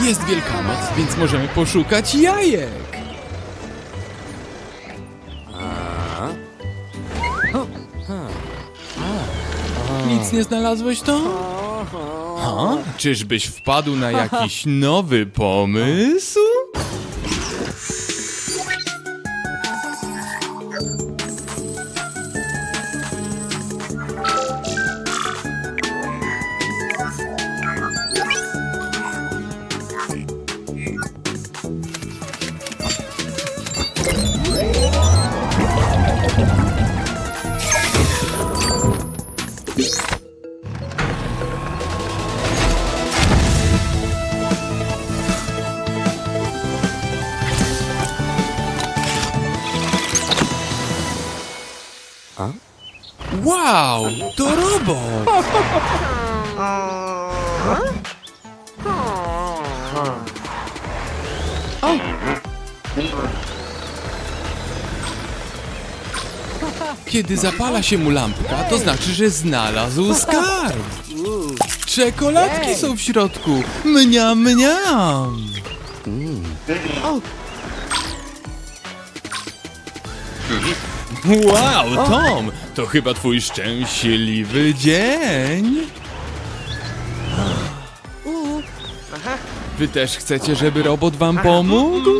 Jest Wielkanoc, więc możemy poszukać jajek. Nic nie znalazłeś to? Ha? Czyżbyś wpadł na jakiś nowy pomysł? Wow, to robot! Kiedy zapala się mu lampka, to znaczy, że znalazł skarb. Czekoladki są w środku. Mniam, mniam. Wow, Tom, to chyba twój szczęśliwy dzień. Wy też chcecie, żeby robot wam pomógł?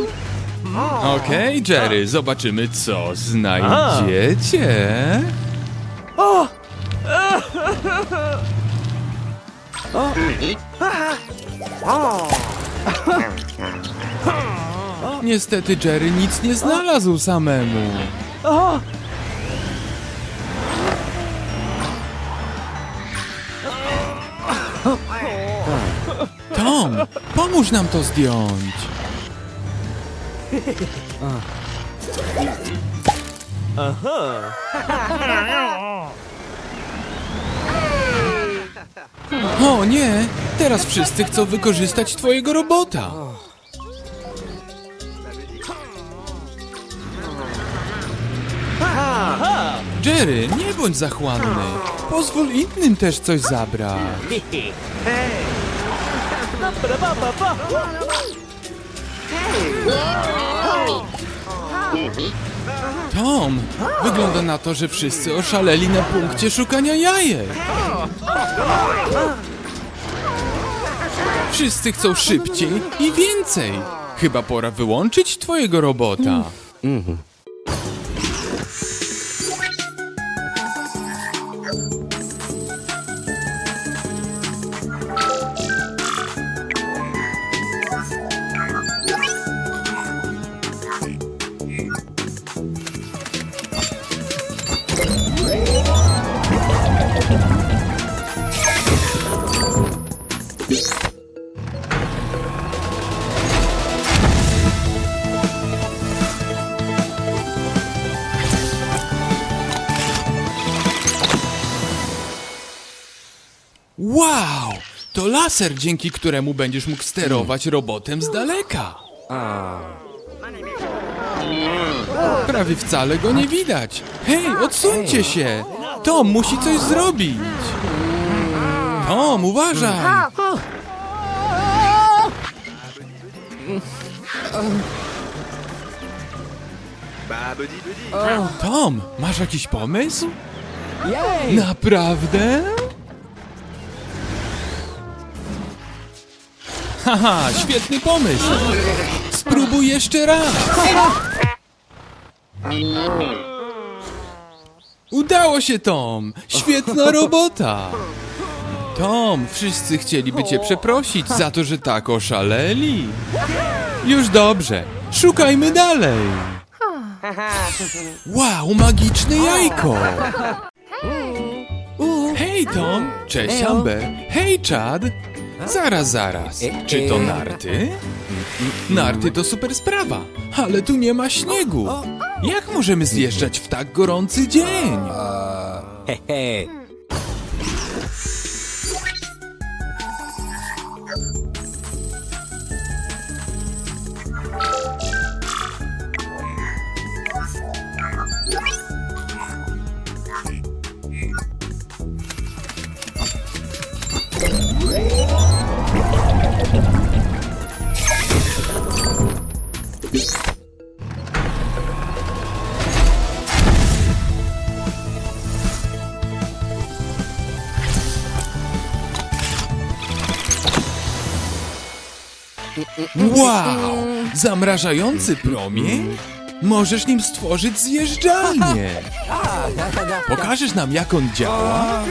Okej, Jerry, zobaczymy, co znajdziecie. Niestety Jerry nic nie znalazł samemu. Tom, pomóż nam to zdjąć. O nie, teraz wszyscy chcą wykorzystać twojego robota. Jerry, nie bądź zachłanny. Pozwól innym też coś zabrać. Tom, wygląda na to, że wszyscy oszaleli na punkcie szukania jajek. Wszyscy chcą szybciej i więcej. Chyba pora wyłączyć twojego robota. Wow! Laser, dzięki któremu będziesz mógł sterować robotem z daleka. Prawie wcale go nie widać. Hej, odsuńcie się! Tom musi coś zrobić. Tom, uważaj! Tom, masz jakiś pomysł? Naprawdę? Haha, świetny pomysł! Spróbuj jeszcze raz! Udało się, Tom! Świetna robota! Tom, wszyscy chcieliby cię przeprosić za to, że tak oszaleli. Już dobrze, szukajmy dalej. Wow, magiczne jajko! Hej Tom! Cześć Amber! Hej Chad! Zaraz, zaraz. Czy to narty? Narty to super sprawa, ale tu nie ma śniegu. Jak możemy zjeżdżać w tak gorący dzień? Hehe. Zamrażający promień? Możesz nim stworzyć zjeżdżalnię. Pokażesz nam, jak on działa?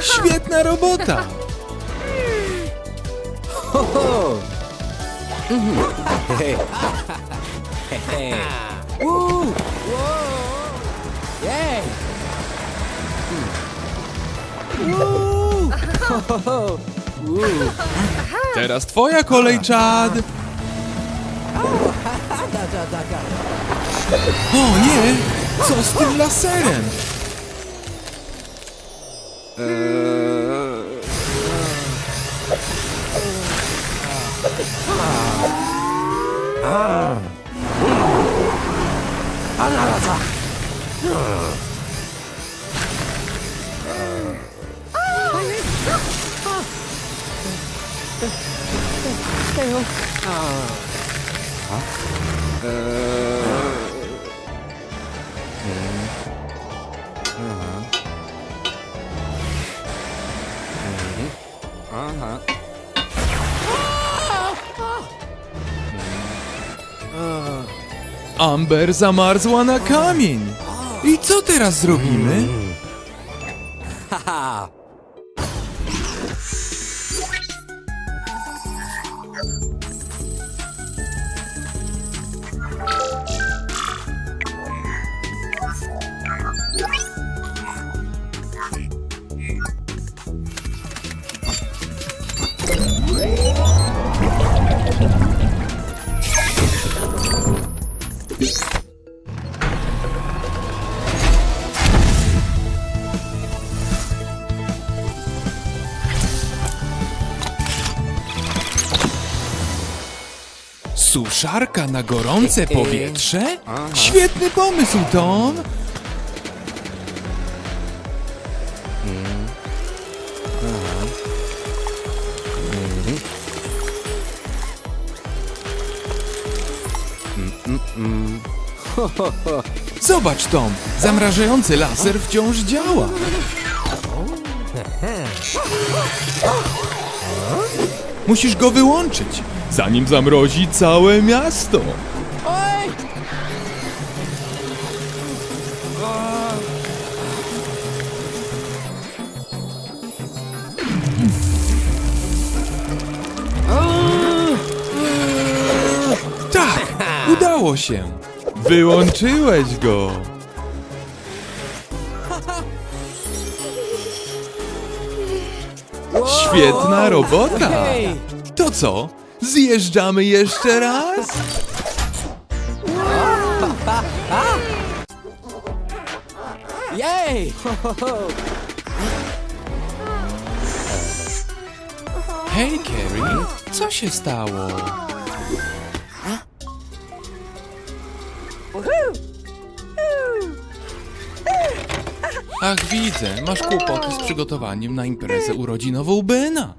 Świetna robota! Ho, ho. Mhm. Hehe. Hehe. Woo. Hmm. Woo. Ho, ho, ho. Teraz twoja kolej, Chad! O nie! Co z tym laserem? 안 알아서. Uh-huh. Amber zamarzła na kamień. I co teraz zrobimy? Suszarka na gorące powietrze? Świetny pomysł, Tom! Zobacz, Tom! Zamrażający laser wciąż działa! Musisz go wyłączyć, zanim zamrozi całe miasto! Oj. Tak! Udało się! Wyłączyłeś go! Świetna robota! To co? Zjeżdżamy jeszcze raz? Ho. Hej, Carrie, co się stało? Ach, widzę, masz kłopoty z przygotowaniem na imprezę urodzinową Bena.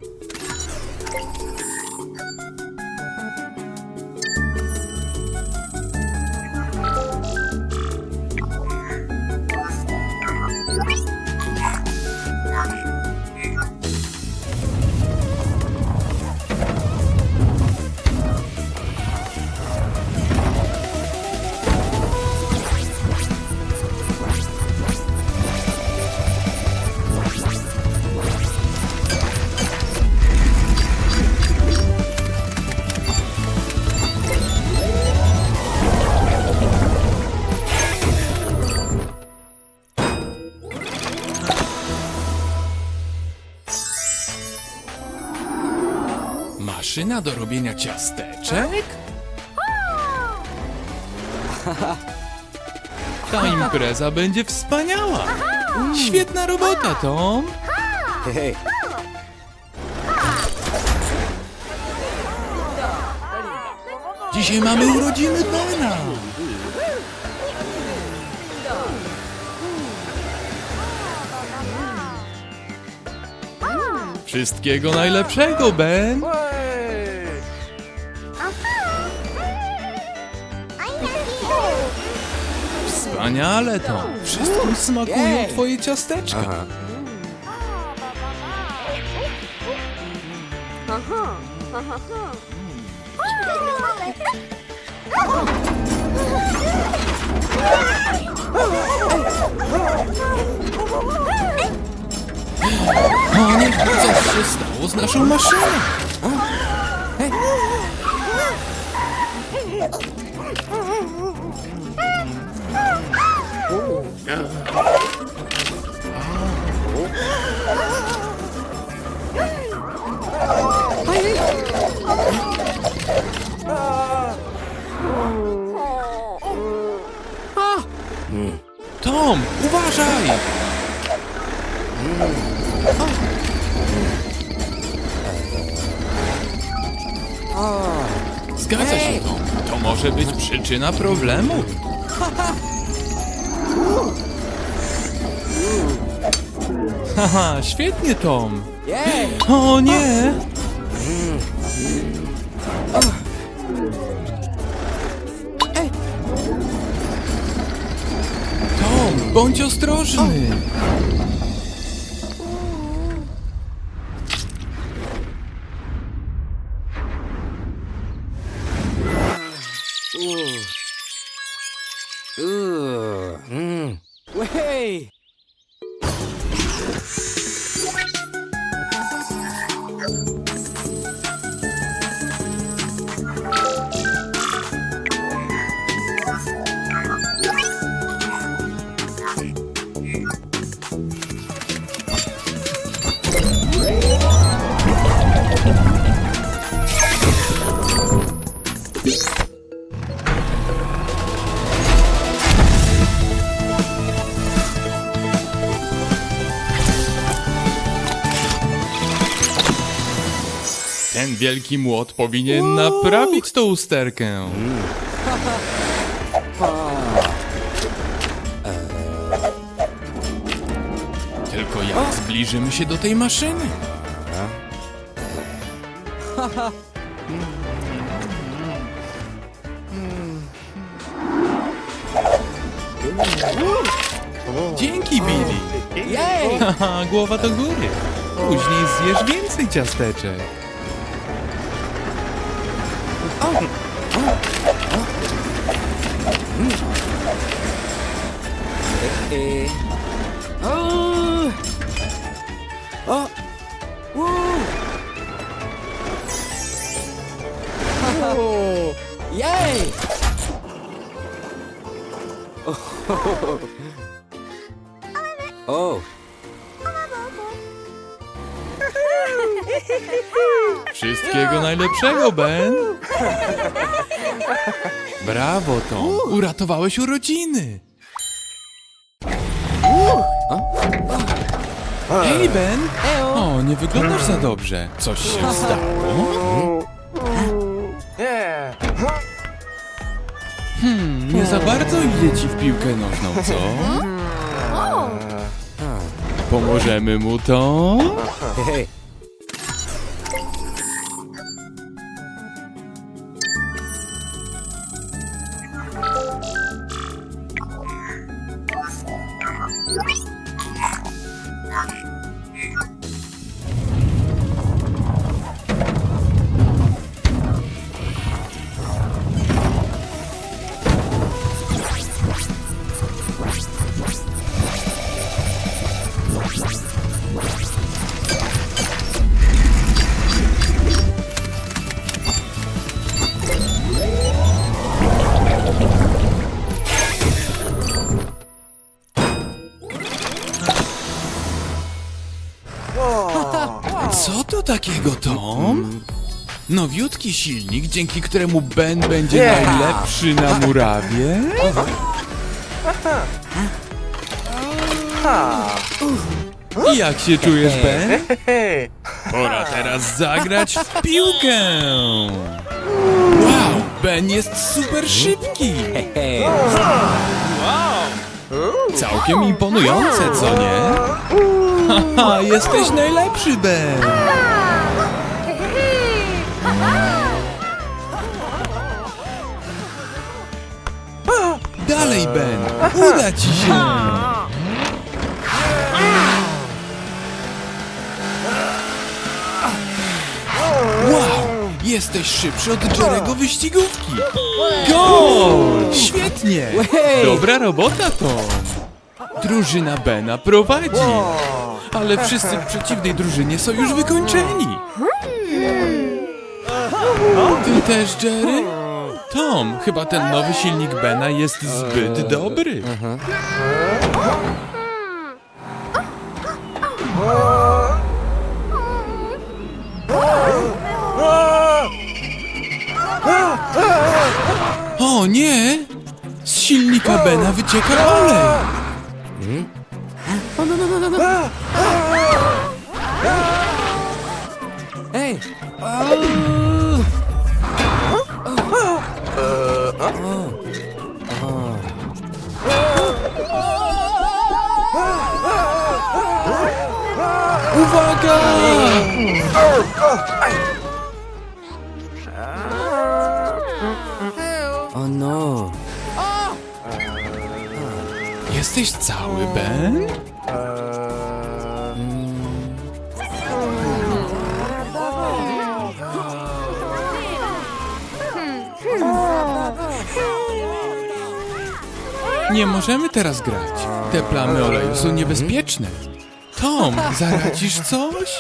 Maszyna do robienia ciasteczek? Ta impreza będzie wspaniała! Świetna robota, Tom! Hej. Dzisiaj mamy urodziny Bena! Wszystkiego najlepszego, Ben! Wspaniale, Tom! Wszystkim smakują twoje ciasteczka. Aha. O nie, coś się stało z naszą maszyną! Tom, uważaj! Zgadza się, Tom. To może być przyczyna problemu. Haha, świetnie, Tom. O nie! Tom, bądź ostrożny. Ten wielki młot powinien naprawić tą usterkę. Tylko jak zbliżymy się do tej maszyny? Dzięki, Billy. Jej! Haha, głowa do góry. Później zjesz więcej ciasteczek. E. O! O! Woo! O! Jej! O! Wszystkiego najlepszego, Ben. Brawo, Tom. Uratowałeś urodziny. Hej, Ben. O, nie wyglądasz za dobrze. Coś się stało? Hmm, nie za bardzo idzie ci w piłkę nożną, co? Pomożemy mu, Tom? Nowiutki silnik, dzięki któremu Ben będzie najlepszy na murawie? I jak się czujesz, Ben? Pora teraz zagrać w piłkę! Wow, Ben jest super szybki! Całkiem imponujące, co nie? Haha, jesteś najlepszy, Ben! Uda ci się! Wow! Jesteś szybszy od Jerego wyścigówki! Gol! Świetnie! Dobra robota, Tom! Drużyna Bena prowadzi! Ale wszyscy w przeciwnej drużynie są już wykończeni! Ty też, Jerry? Tom, chyba ten nowy silnik Bena jest zbyt dobry. O nie! Z silnika Bena wycieka olej! O no! Jesteś cały, Ben? Nie możemy teraz grać. Te plamy oleju są niebezpieczne. Tom, zaradzisz coś?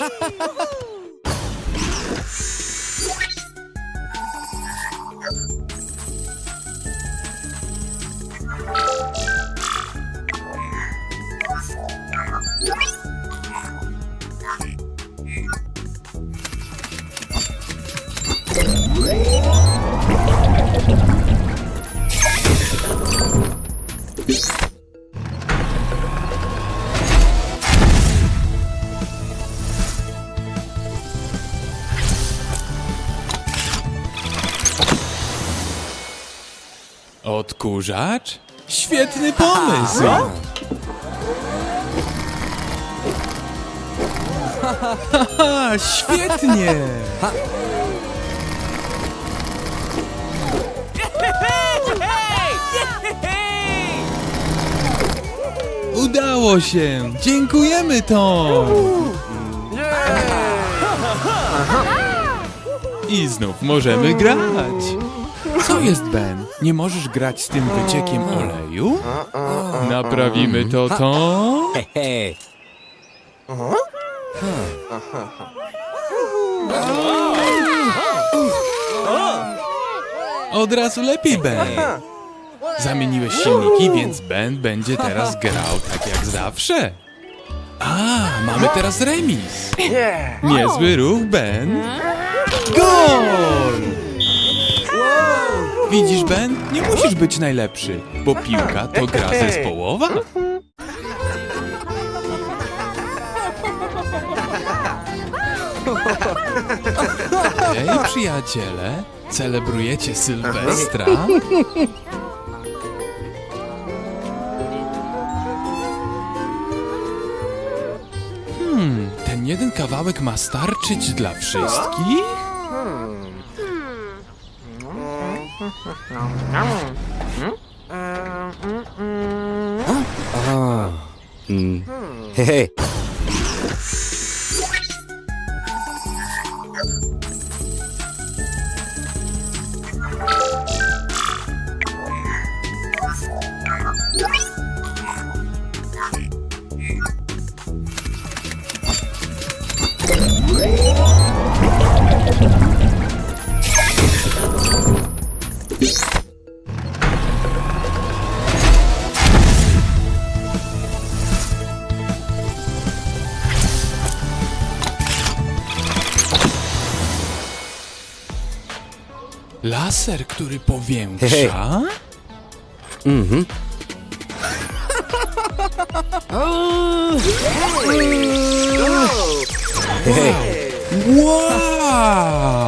Odkurzacz? Świetny pomysł! Haha, świetnie! Udało się! Dziękujemy, Tom! I znów możemy grać! Co jest, Ben? Nie możesz grać z tym wyciekiem oleju? Naprawimy to, Tom? Hej! Od razu lepiej, Ben. Zamieniłeś silniki, więc Ben będzie teraz grał tak jak zawsze. A, mamy teraz remis. Niezły ruch, Ben. Gol! Widzisz, Ben? Nie musisz być najlepszy, bo piłka to gra zespołowa. Hej, przyjaciele, celebrujecie Sylwestra? Hmm, ten jeden kawałek ma starczyć dla wszystkich? Hej! Laser, który powiększa? Mhm. Hej! Wow!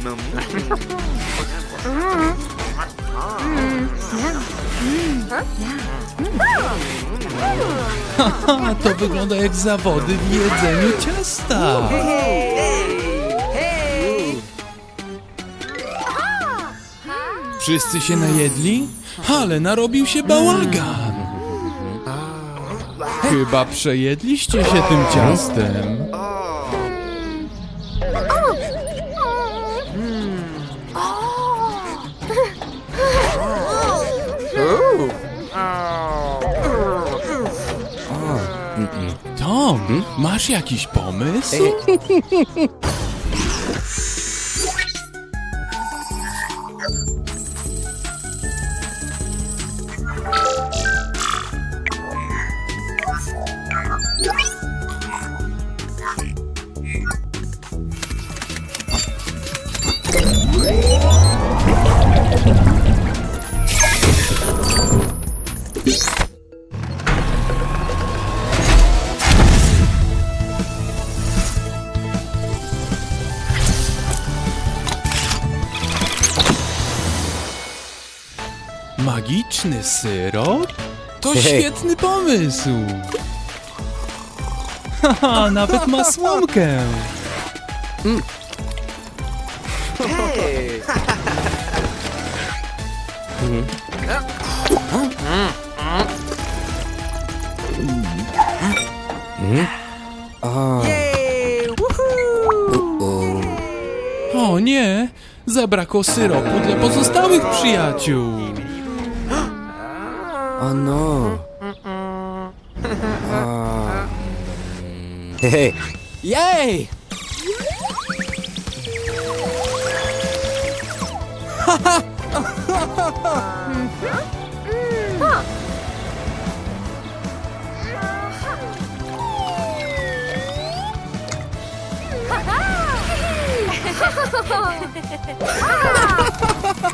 A to wygląda jak zawody w jedzeniu ciasta. Wszyscy się najedli, ale narobił się bałagan. Chyba przejedliście się tym ciastem. Masz jakiś pomysł? syrop? To świetny pomysł! Haha, nawet ma słomkę! O nie! Zabrakło syropu dla pozostałych przyjaciół! Oh no. Uh, hey. Yay!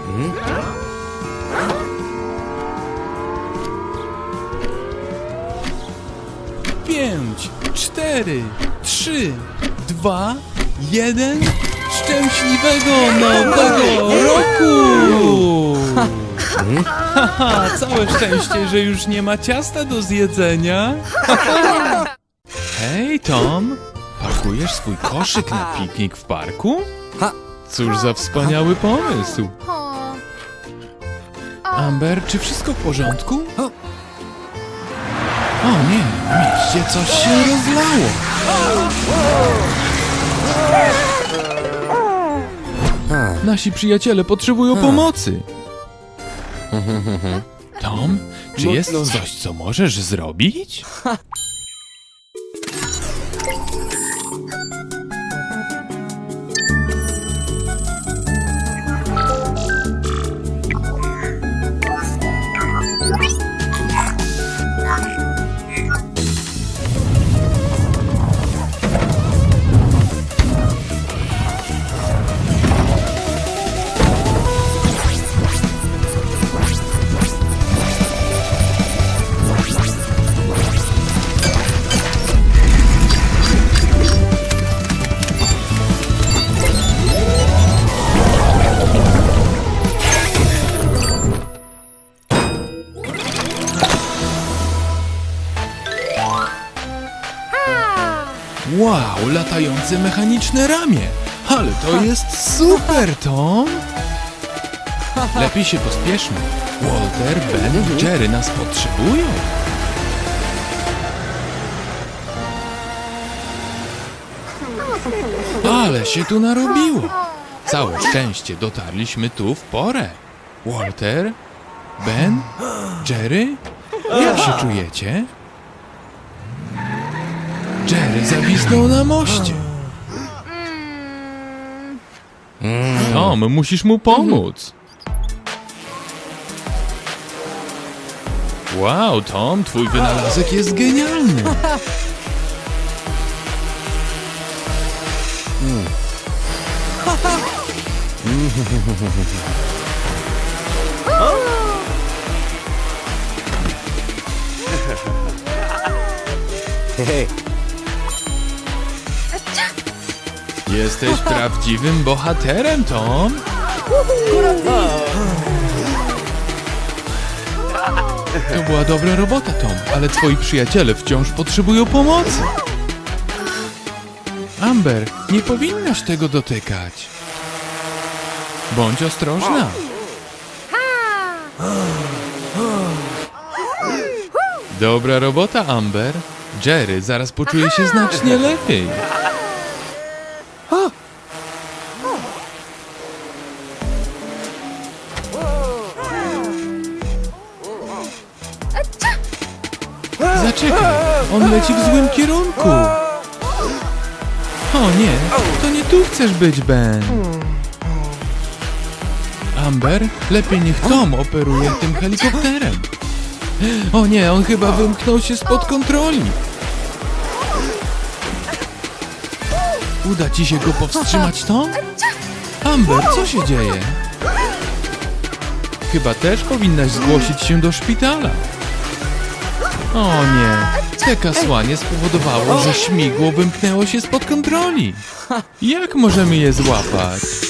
Hmm? Pięć, cztery, trzy, dwa, jeden. Szczęśliwego nowego roku! Haha, całe szczęście, że już nie ma ciasta do zjedzenia. Hej, Tom, pakujesz swój koszyk na piknik w parku? Ha. Cóż za wspaniały pomysł. Amber, czy wszystko w porządku? O. Nie, w mieście coś się rozlało. Nasi przyjaciele potrzebują pomocy. Tom, czy jest coś, co możesz zrobić? latające mechaniczne ramię. Ale to jest super, Tom. Lepiej się pospieszmy. Walter, Ben, Jerry nas potrzebują. Ale się tu narobiło. Całe szczęście dotarliśmy tu w porę. Walter, Ben, Jerry, jak się czujecie? Jerry zawisnął na moście. Tom, musisz mu pomóc. Wow, Tom, twój wynalazek jest genialny. hey. Jesteś prawdziwym bohaterem, Tom. To była dobra robota, Tom, ale twoi przyjaciele wciąż potrzebują pomocy. Amber, nie powinnaś tego dotykać. Bądź ostrożna. Dobra robota, Amber. Jerry zaraz poczuje się znacznie lepiej. Kierunku. O nie, to nie tu chcesz być, Ben. Amber, lepiej niech Tom operuje tym helikopterem. O nie, on chyba wymknął się spod kontroli. Uda ci się go powstrzymać, Tom? Amber, co się dzieje? Chyba też powinnaś zgłosić się do szpitala. O nie, te kasłanie spowodowało, że śmigło wymknęło się spod kontroli. Jak możemy je złapać?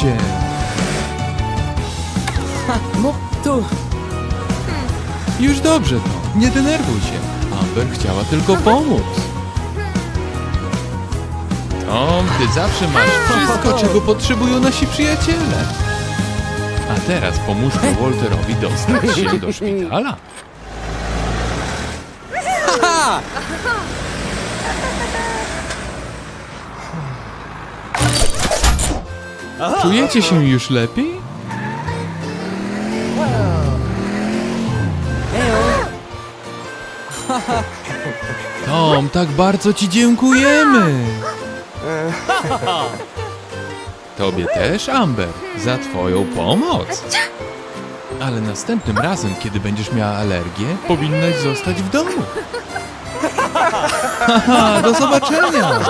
Się! No tu. Już dobrze, Tom, nie denerwuj się. Amber chciała tylko pomóc. Tom, ty zawsze masz wszystko, czego potrzebują nasi przyjaciele. A teraz pomóżmy Walterowi dostać się do szpitala. Ha! Czujecie się już lepiej? Tom, tak bardzo ci dziękujemy. Tobie też, Amber, za twoją pomoc. Ale następnym razem, kiedy będziesz miała alergię, powinnaś zostać w domu. Haha, do zobaczenia.